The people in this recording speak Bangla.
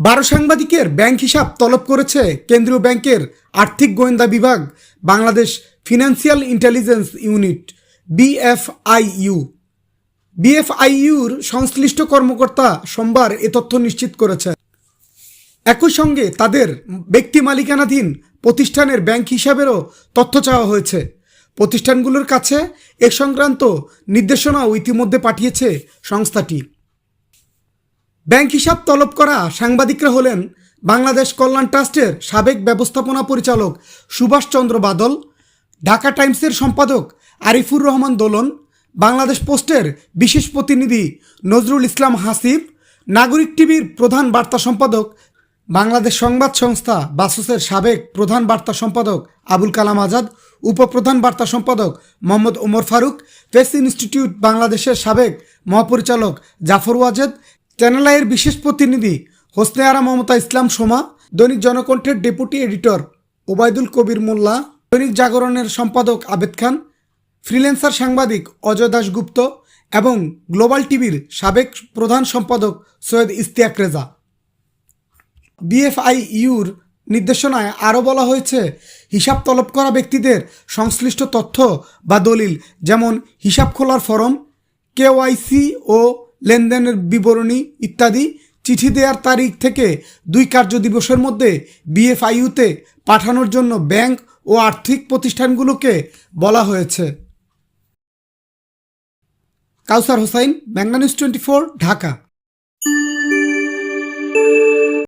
বারো সাংবাদিকের ব্যাংক হিসাব তলব করেছে কেন্দ্রীয় ব্যাংকের আর্থিক গোয়েন্দা বিভাগ, Bangladesh financial intelligence unit, BFIU. বিএফআইইউর সংশ্লিষ্ট কর্মকর্তা সোমবার এ তথ্য নিশ্চিত করেছে একই সঙ্গে তাদের ব্যক্তি মালিকানাধীন প্রতিষ্ঠানের ব্যাংক হিসাবেরও তথ্য চাওয়া হয়েছে। প্রতিষ্ঠানগুলোর কাছে এ সংক্রান্ত নির্দেশনাও ইতিমধ্যে পাঠিয়েছে সংস্থাটি। ব্যাংক হিসাব তলব করা সাংবাদিকরা হলেন বাংলাদেশ কল্যাণ ট্রাস্টের সাবেক ব্যবস্থাপনা পরিচালক সুভাষচন্দ্র বাদল, ঢাকা টাইমসের সম্পাদক আরিফুর রহমান দোলন, বাংলাদেশ পোস্টের বিশেষ প্রতিনিধি নজরুল ইসলাম হাসিব, নাগরিক টিভির প্রধান বার্তা সম্পাদক বাংলাদেশ সংবাদ সংস্থা বাসুসের সাবেক প্রধান বার্তা সম্পাদক আবুল কালাম আজাদ, উপপ্রধান বার্তা সম্পাদক মোহাম্মদ ওমর ফারুক, প্রেস ইনস্টিটিউট বাংলাদেশের সাবেক মহাপরিচালক জাফর ওয়াজেদ চ্যানেল আইয়ের বিশেষ প্রতিনিধি হোসনে আরা মমতা ইসলাম সোমা, দৈনিক জনকণ্ঠের ডেপুটি এডিটর ওবায়দুল কবির মোল্লা, দৈনিক জাগরণের সম্পাদক আবেদ খান, ফ্রিল্যান্সার সাংবাদিক অজয় দাশগুপ্ত এবং গ্লোবাল টিভির সাবেক প্রধান সম্পাদক সৈয়দ ইস্তিয়াক রেজা। বিএফআইইউর নির্দেশনায় আরও বলা হয়েছে, হিসাব তলব করা ব্যক্তিদের সংশ্লিষ্ট তথ্য বা দলিল, যেমন হিসাব খোলার ফরম, কেওয়াইসি ও লেনদেনের বিবরণী ইত্যাদি চিঠি দেওয়ার তারিখ থেকে দুই কার্য দিবসের মধ্যে বিএফআইউতে পাঠানোর জন্য ব্যাংক ও আর্থিক প্রতিষ্ঠানগুলোকে বলা হয়েছে। কাউসার হোসাইন ম্যাঙ্গানিউজ টোয়েন্টি ঢাকা।